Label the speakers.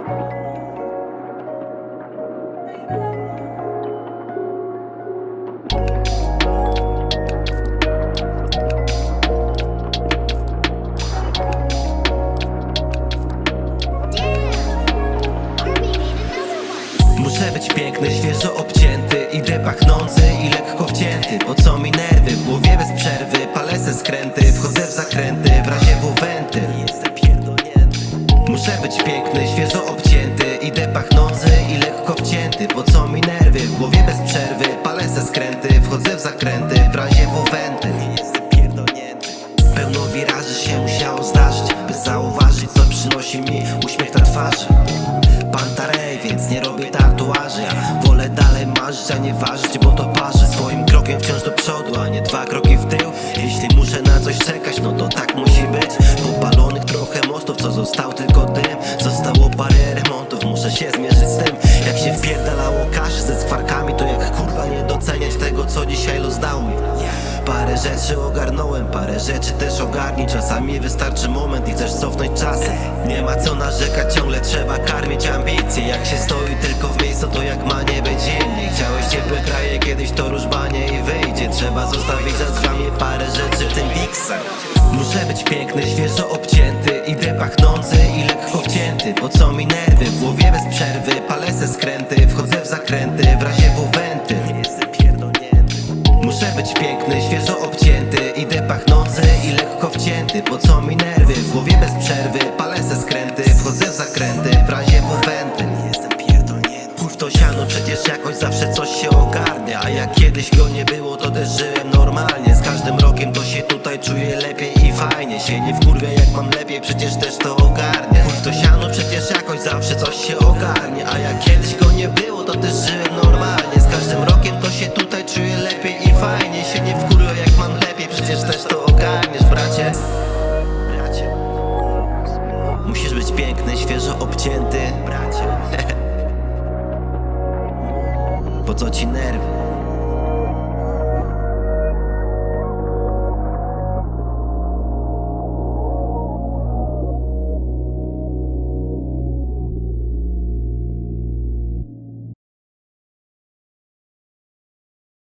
Speaker 1: Muszę być piękny, świeżo obcięty Idę pachnący i lekko wcięty Po co mi nerwy? W bez przerwy Palę ze skręty, wchodzę w zakręty W razie WW skręty Wchodzę w zakręty, w razie wowęty Pełno wiraży się musiało zdarzyć By zauważyć co przynosi mi uśmiech na twarzy. Pantarej, więc nie robię tatuaży. Ja wolę dalej marzyć, a nie ważyć, bo to parzy. Swoim krokiem wciąż do przodu, a nie dwa kroki w tył. Jeśli muszę na coś czekać, no to co dzisiaj los dał mi. Parę rzeczy ogarnąłem, parę rzeczy też ogarnij. Czasami wystarczy moment i chcesz cofnąć czas Nie ma co narzekać, ciągle trzeba karmić ambicje. Jak się stoi tylko w miejscu, to jak ma nie być innej Chciałeś ciepłe kraje, kiedyś to różbanie i wyjdzie. Trzeba zostawić za drzwiami parę rzeczy, w tym Dixa Muszę być piękny, świeżo obcięty Idę pachnący i lekko wcięty. Po co mi nerwy, w być piękny, świeżo obcięty. Idę pachnący i lekko wcięty. Po co mi nerwy, w głowie bez przerwy. Palę se skręty, wchodzę w zakręty. W razie w wenty Jestem pierdolnięty. Kurw to siano, przecież jakoś zawsze coś się ogarnia. A jak kiedyś go nie było, to też żyłem normalnie. Z każdym rokiem to się tutaj czuję lepiej i fajnie. Się nie wkurwia jak mam lepiej, przecież też to ogarnia Kurw to siano, przecież jakoś zawsze coś się ogarnia A jak kiedyś go nie było, to też żyłem Po co ci nerwy?